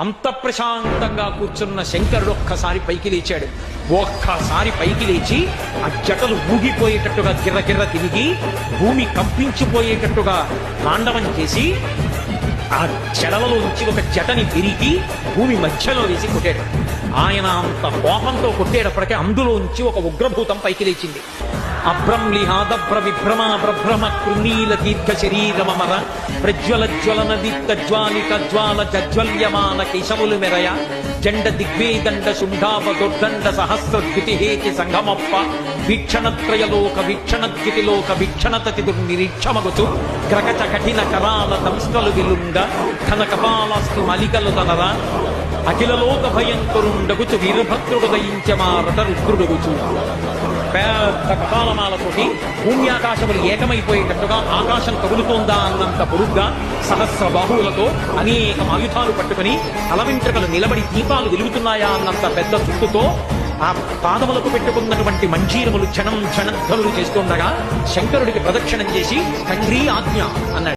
అంత ప్రశాంతంగా కూర్చున్న శంకరుడు ఒక్కసారి పైకి లేచాడు. ఒక్కసారి పైకి లేచి ఆ జటలు ఊగిపోయేటట్టుగా గిర్రగిర్ర తిరిగి భూమి కంపించిపోయేటట్టుగా తాండవం చేసి ఆ జడలలో నుంచి ఒక జటని తిరిగి భూమి మధ్యలో వేసి కొట్టాడు. ఆయన అంత కోపంతో కొట్టేటప్పటికే అందులోంచి ఒక ఉగ్రభూతం పైకి లేచింది. అభ్రంలిహాదభ్ర విభ్రమ ప్రభ్రమ కృణీల దీర్ఘ శరీరమర ప్రజ్వల జ్వలన దీప్త జ్వాలిక జ్వాల జజ్వల్యమాన కేశములు మెరయ జండ దిగ్వేదండ శుంఠాప దుర్దండ సహస్ర హేతి సంగమప్ప. వీక్షణత్రయలోక వీక్షణద్యుతిలోక వీక్షణతతి దుర్నిరీక్షమగుచు గ్రగచ కఠిన కరాల దంస్కలు విలుంగ. కనకపాలస్తు మలికలు తనరా అఖిలలోక భయంకరుండగుచు వీరభద్రుడు దయించమారట రుద్రుడుగుచు పెద్ద కపాలమాలతోటి భూమ్యాకాశములు ఏకమైపోయేటట్టుగా ఆకాశం కదులుతోందా అన్నంత పొరుగ్గా సహస్ర బాహువులతో అనేక ఆయుధాలు పట్టుకుని తల నిలబడి దీపాలు వెలుగుతున్నాయా అన్నంత పెద్ద చుట్టుతో ఆ పాదములకు పెట్టుకున్నటువంటి మంజీరములు క్షణం క్షణధ్వనులు చేస్తుండగా శంకరుడికి ప్రదక్షిణం చేసి తండ్రి ఆజ్ఞ అన్నాడు.